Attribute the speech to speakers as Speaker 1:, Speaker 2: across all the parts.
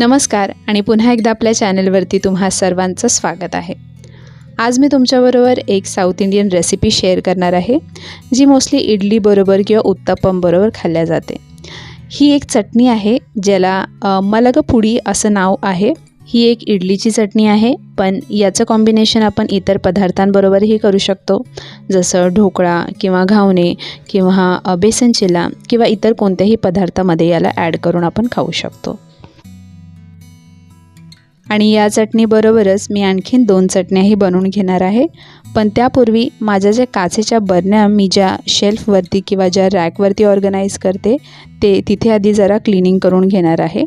Speaker 1: नमस्कार आणि पुन्हा एकदा आपल्या चॅनलवरती तुम्हा सर्वांचं स्वागत आहे. आज मी तुमच्याबरोबर एक साऊथ इंडियन रेसिपी शेअर करणार आहे जी मोस्टली इडलीबरोबर किंवा उत्तप्पमबरोबर खाल्ल्या जाते. ही एक चटणी आहे ज्याला मलग मलगपुडी असं नाव आहे. ही एक इडलीची चटणी आहे पण याचं कॉम्बिनेशन आपण इतर पदार्थांबरोबरही करू शकतो. जसं ढोकळा किंवा घावणे किंवा बेसन चिला किंवा इतर कोणत्याही पदार्थामध्ये याला ॲड करून आपण खाऊ शकतो. आणि या चटणीबरोबरच मी आणखीन दोन चटण्याही बनवून घेणार आहे. पण त्यापूर्वी माझ्या ज्या काचेच्या बरण्या मी ज्या शेल्फवरती किंवा ज्या रॅकवरती ऑर्गनाईज करते ते तिथे आधी जरा क्लिनिंग करून घेणार आहे.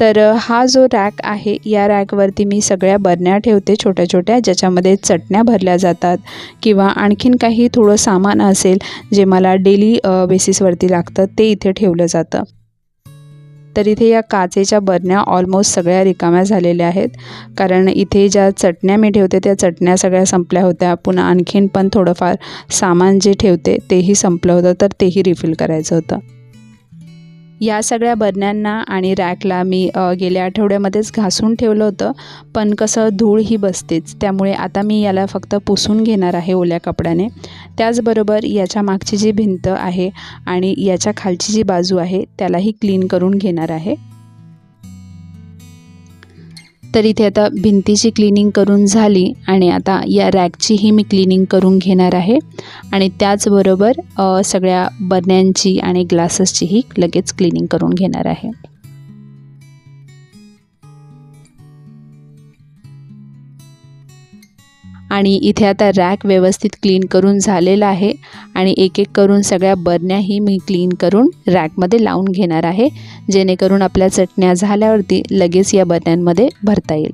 Speaker 1: तर हा जो रॅक आहे या रॅकवरती मी सगळ्या बरण्या ठेवते छोट्या छोट्या ज्याच्यामध्ये चटण्या भरल्या जातात किंवा आणखीन काही थोडं सामान असेल जे मला डेली बेसिसवरती लागतं ते इथे ठेवलं जातं. तर इथे या काचेच्या बरण्या ऑलमोस्ट सगळ्या रिकाम्या झालेल्या आहेत. कारण इथे ज्या चटण्या मी ठेवते त्या चटण्या सगळ्या संपल्या होत्या. पुन्हा आणखीन पण थोडंफार सामान जे ठेवते तेही संपलं होतं तर तेही रिफिल करायचं होतं. या सगळ्या बरण्यांना आणि रॅकला मी गेल्या आठवड्यामध्येच घासून ठेवलं होतं. पण कसं धूळ ही बसतेच. त्यामुळे आता मी याला फक्त पुसून घेणार आहे ओल्या कपड्याने. त्याचबरोबर याच्या मागची जी भिंत आहे आणि याच्या खालची जी बाजू आहे त्यालाही क्लीन करून घेणार आहे. तर इथे आता भिंतीची क्लिनिंग करून झाली आणि आता या रॅकचीही मी क्लिनिंग करून घेणार आहे. आणि त्याचबरोबर सगळ्या बरण्यांची आणि ग्लासेसचीही लगेच क्लिनिंग करून घेणार आहे. आणि इथे आता रॅक व्यवस्थित क्लीन करून झालेला आहे आणि एक एक करून सगळ्या बरण्याही मी क्लीन करून रॅकमध्ये लावून घेणार आहे जेणेकरून आपल्या चटण्या झाल्यावरती लगेच या बरण्यांमध्ये भरता येईल.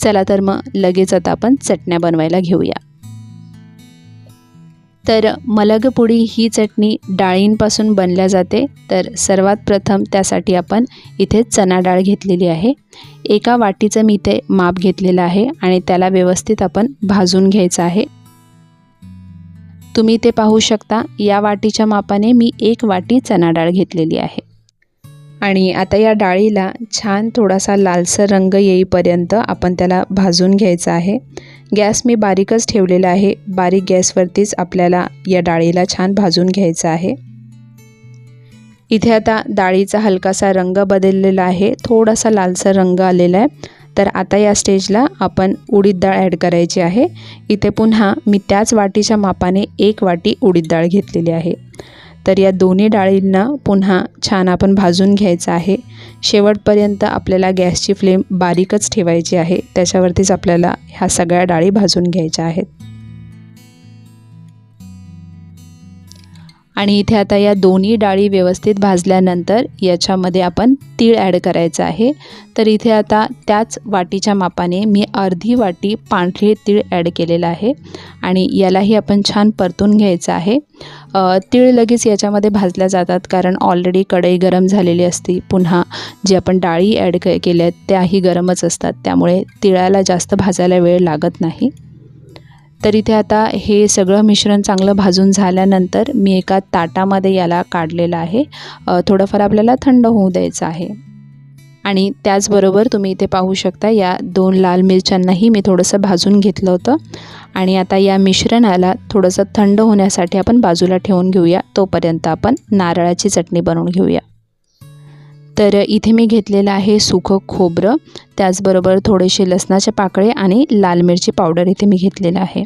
Speaker 1: चला तर मग लगेच आता आपण चटण्या बनवायला घेऊया. तर मलगपुडी ही चटणी डाळींपासून बनल्या जाते. तर सर्वात प्रथम त्यासाठी आपण इथे चणा डाळ घेतलेली आहे. एका वाटीचं मी ते माप घेतलेलं आहे आणि त्याला व्यवस्थित आपण भाजून घ्यायचं आहे. तुम्ही ते पाहू शकता या वाटीच्या मापाने मी एक वाटी चणा डाळ घेतलेली आहे. आणि आता या डाळीला छान थोडासा लालसर रंग येईपर्यंत आपण त्याला भाजून घ्यायचा आहे. गॅस मी बारीकच ठेवलेला आहे. बारीक गॅसवरतीच आपल्याला या डाळीला छान भाजून घ्यायचं आहे. इथे आता डाळीचा हलकासा रंग बदललेला आहे. थोडासा लालसर रंग आलेला आहे. तर आता या स्टेजला आपण उडीद डाळ ॲड करायची आहे. इथे पुन्हा मी त्याच वाटीच्या मापाने एक वाटी उडीद डाळ घेतलेली आहे. तर या दोन्ही डाळींना पुन्हा छान आपण भाजून घ्यायचं आहे. शेवटपर्यंत आपल्याला गॅसची फ्लेम बारीकच ठेवायची आहे. त्याच्यावरतीच आपल्याला ह्या सगळ्या डाळी भाजून घ्यायच्या आहेत. आणि इथे आता या दोन्ही डाळी व्यवस्थित भाजल्यानंतर याच्यामध्ये आपण तीळ ॲड करायचं आहे. तर इथे आता त्याच वाटीच्या मापाने मी अर्धी वाटी पांढरे तीळ ॲड केलेलं आहे. आणि यालाही आपण छान परतून घ्यायचं आहे. तीळ लगेच याच्यामध्ये भाजल्या जातात कारण ऑलरेडी कढई गरम झालेली असते. पुन्हा जी आपण डाळी ॲड क केल्या आहेत त्याही गरमच असतात. त्यामुळे तिळाला जास्त भाजायला वेळ लागत नाही. तर इथे आता हे सगळं मिश्रण चांगलं भाजून झाल्यानंतर मी एका ताटामध्ये याला काढलेलं आहे. थोडंफार आपल्याला थंड होऊ द्यायचं आहे. आणि त्याचबरोबर तुम्ही इथे पाहू शकता या दोन लाल मिरच्यांनाही मी थोडंसं भाजून घेतलं होतं. आणि आता या मिश्रणाला थोडंसं थंड होण्यासाठी आपण बाजूला ठेवून घेऊया. तोपर्यंत आपण नारळाची चटणी बनवून घेऊया. तर इथे मी घेतलेलं आहे सुखं खोबरं त्याचबरोबर थोडेसे लसणाचे पाकळे आणि लाल मिरची पावडर इथे मी घेतलेलं आहे.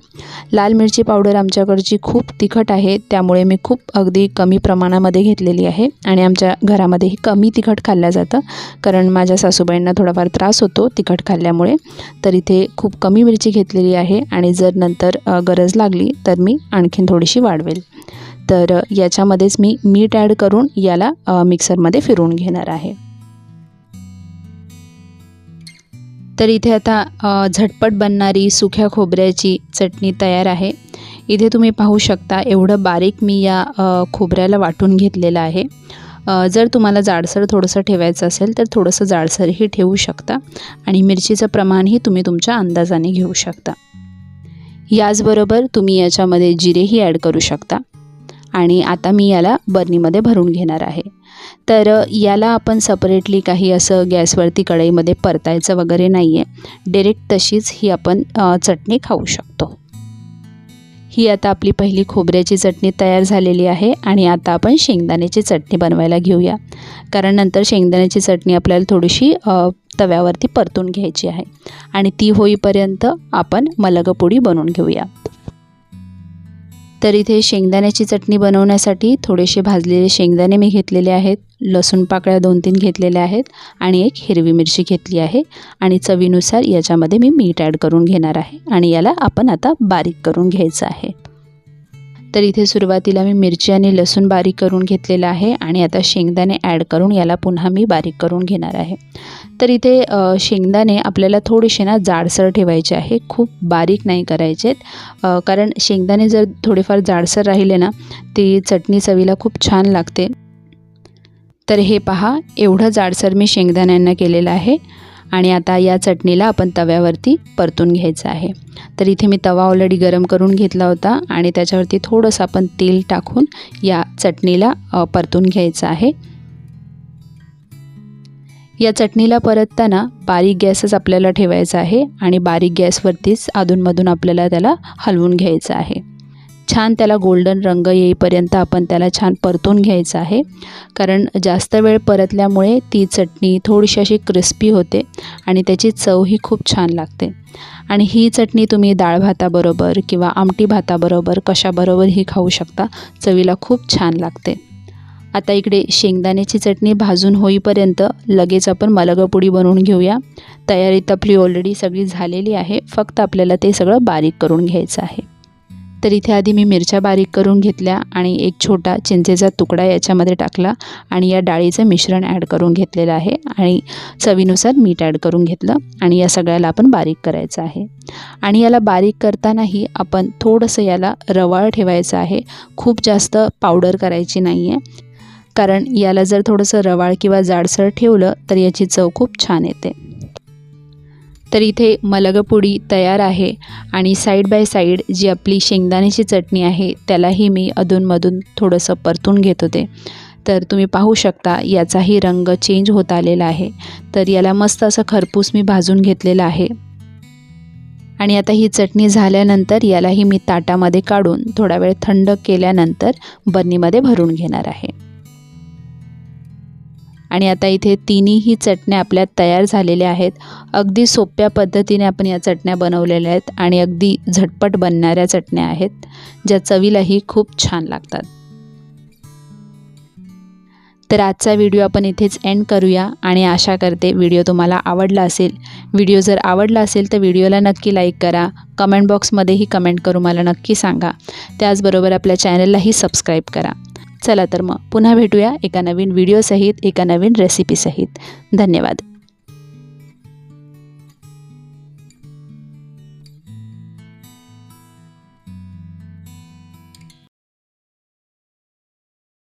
Speaker 1: लाल मिरची पावडर आमच्याकडची खूप तिखट आहे त्यामुळे मी खूप अगदी कमी प्रमाणामध्ये घेतलेली आहे आणि आमच्या घरामध्येही कमी तिखट खाल्लं जातं कारण माझ्या सासूबाईंना थोडाफार त्रास होतो तिखट खाल्ल्यामुळे. तर इथे खूप कमी मिरची घेतलेली आहे आणि जर नंतर गरज लागली तर मी आणखीन थोडीशी वाढवेल. तर याच्यामध्येच मी मीठ ॲड करून याला मिक्सरमध्ये फिरवून घेणार आहे. तर इथे आता झटपट बनणारी सुक्या खोबऱ्याची चटणी तयार आहे. इथे तुम्ही पाहू शकता एवढं बारीक मी या खोबऱ्याला वाटून घेतलेलं आहे. जर तुम्हाला जाडसर थोडंसं ठेवायचं असेल तर थोडंसं जाडसरही ठेवू शकता आणि मिरचीचं प्रमाणही तुम्ही तुमच्या अंदाजाने घेऊ शकता. याचबरोबर तुम्ही याच्यामध्ये जिरेही ॲड करू शकता. आणि आता मी याला बर्नीमध्ये भरून घेणार आहे. तर याला आपण सपरेटली काही असं गॅसवरती कढईमध्ये परतायचं वगैरे नाही आहे डिरेक्ट तशीच ही आपण चटणी खाऊ शकतो. ही आता आपली पहिली खोबऱ्याची चटणी तयार झालेली आहे आणि आता आपण शेंगदाण्याची चटणी बनवायला घेऊया. कारण नंतर शेंगदाण्याची चटणी आपल्याला थोडीशी तव्यावरती परतून घ्यायची आहे. आणि ती होईपर्यंत आपण मलगपोडी बनवून घेऊया. तर इथे शेंगदाण्याची चटणी बनवण्यासाठी थोडेसे भाजलेले शेंगदाणे मी घेतलेले आहेत. लसूण पाकळ्या दोन तीन घेतलेल्या आहेत आणि एक हिरवी मिरची घेतली आहे आणि चवीनुसार याच्यामध्ये मी मीठ ॲड करून घेणार आहे आणि याला आपण आता बारीक करून घ्यायचं आहे. तर इथे सुरुवातीला मी मिरची आणि लसूण बारीक करून घेतलेलं आहे आणि आता शेंगदाणे ॲड करून याला पुन्हा मी बारीक करून घेणार आहे. तर इथे शेंगदाणे आपल्याला थोडेसे ना जाडसर ठेवायचे आहे. खूप बारीक नाही करायचेत कारण शेंगदाणे जर थोडेफार जाडसर राहिले ना ती चटणी चवीला खूप छान लागते. तर हे पहा एवढं जाडसर मी शेंगदाण्यांना केलेलं आहे. आणि आता या चटणीला आपण तव्यावरती परतून घ्यायचं आहे. तर इथे मी तवा ऑलरेडी गरम करून घेतला होता आणि त्याच्यावरती थोडंसं आपण तेल टाकून या चटणीला परतून घ्यायचं आहे. या चटणीला परतताना बारीक गॅसच आपल्याला ठेवायचा आहे आणि बारीक गॅसवरतीच अधूनमधून आपल्याला त्याला हलवून घ्यायचं आहे. छान त्याला गोल्डन रंग येईपर्यंत आपण त्याला छान परतून घ्यायचं आहे. कारण जास्त वेळ परतल्यामुळे ती चटणी थोडीशी अशी क्रिस्पी होते आणि त्याची चवही खूप छान लागते. आणि ही चटणी तुम्ही डाळ भाताबरोबर किंवा आमटी भाताबरोबर कशाबरोबरही खाऊ शकता चवीला खूप छान लागते. आता इकडे शेंगदाण्याची चटणी भाजून होईपर्यंत लगेच आपण मलगपुडी बनवून घेऊया. तयारीत आपली ऑलरेडी सगळी झालेली आहे फक्त आपल्याला ते सगळं बारीक करून घ्यायचं आहे. तर इथे आधी मी मिरच्या बारीक करून घेतल्या आणि एक छोटा चिंचेचा तुकडा याच्यामध्ये टाकला आणि या डाळीचं मिश्रण ॲड करून घेतलेलं आहे आणि चवीनुसार मीठ ॲड करून घेतलं आणि या सगळ्याला आपण बारीक करायचं आहे. आणि याला बारीक करतानाही आपण थोडंसं याला रवाळ ठेवायचं आहे. खूप जास्त पावडर करायची नाही आहे. कारण याला जर थोडंसं रवाळ किंवा जाडसर ठेवलं तर याची चव खूप छान येते. तर इथे मलगपुडी तयार आहे आणि साईड बाय साईड जी आपली शेंगदाण्याची चटणी आहे त्यालाही मी अधूनमधून थोडंसं परतून घेत होते. तर तुम्ही पाहू शकता याचाही रंग चेंज होत आलेला आहे. तर याला मस्त असं खरपूस मी भाजून घेतलेलं आहे. आणि आता ही चटणी झाल्यानंतर यालाही मी ताटामध्ये काढून थोडा वेळ थंड केल्यानंतर बर्नीमध्ये भरून घेणार आहे. आणि आता इथे तिन्हीही चटण्या आपल्या तयार झालेल्या आहेत. अगदी सोप्या पद्धतीने आपण या चटण्या बनवलेल्या आहेत आणि अगदी झटपट बनणाऱ्या चटण्या आहेत ज्या चवीलाही खूप छान लागतात. तर आजचा व्हिडिओ आपण इथेच एंड करूया आणि आशा करते व्हिडिओ तुम्हाला आवडला असेल. व्हिडिओ जर आवडला असेल तर व्हिडिओला नक्की लाईक करा. कमेंट बॉक्समध्येही कमेंट करू मला नक्की सांगा. त्याचबरोबर आपल्या चॅनललाही सबस्क्राईब करा. चला तर मग पुन्हा भेटूया एका नवीन व्हिडिओसहित एका नवीन रेसिपीसहित धन्यवाद.